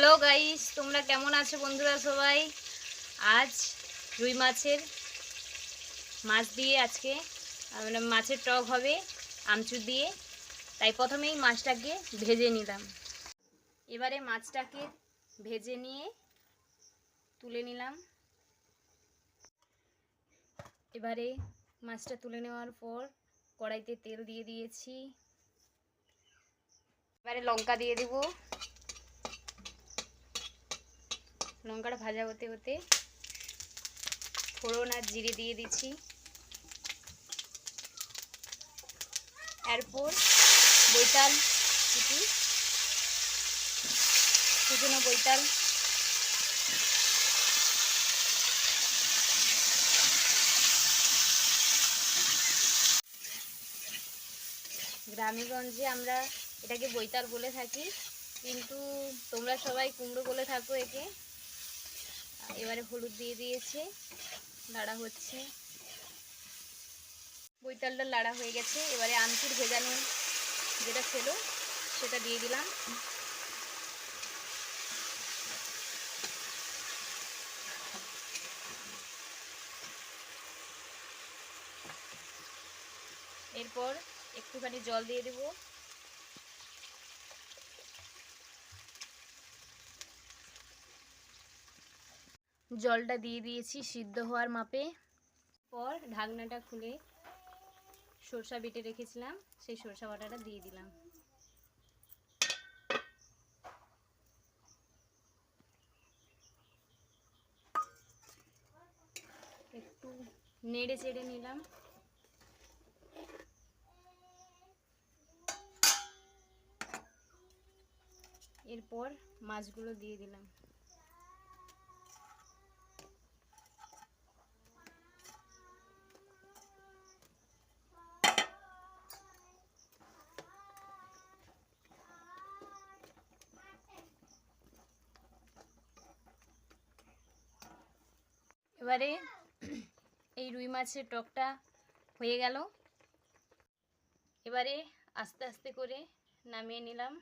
Hello guys তোমরা কেমন আছো বন্ধুরা সবাই? আজ রুই মাছের মাছ দিয়ে আজকে মানে মাছের টক হবে, আমচুর দিয়ে। তাই প্রথমেই মাছটাকে ভেজে নিলাম। এবারে মাছটাকে ভেজে নিয়ে তুলে নিলাম। এবারে মাছটা তুলে নেওয়ার পর কড়াইতে তেল দিয়ে দিয়েছি। এবারে লঙ্কা দিয়ে দেবো। লঙ্কাটা ভাজা হতে হতে ফোড়ন আর জিরে দিয়ে দিচ্ছি। এরপর বৈতাল কুটি শুকনো বৈতাল। গ্রামেগঞ্জে আমরা এটাকে বৈতাল বলে থাকি, কিন্তু তোমরা সবাই কুমড়ো বলে থাকো একে। এবারে হলুদ দিয়ে দিয়েছে। লাড়া হচ্ছে। বৈতালটা লাড়া হয়ে গেছে। এবারে আমচুর ভেজানো যেটা ছিল, সেটা দিয়ে দিলাম। এরপর একটুখানি জল দিয়ে দেবো। জলটা দিয়ে দিয়েছি সিদ্ধ হওয়ার মাপে। পর ঢাকনাটা খুলে সরষা বেটে রেখেছিলাম, সেই সরষা বাটাটা দিয়ে দিলাম। একটু নেড়ে চেড়ে নিলাম। এরপর মাছগুলো দিয়ে দিলাম। এবারে এই রুই মাছের টকটা হয়ে গেল। এবারে আস্তে আস্তে করে নামিয়ে নিলাম।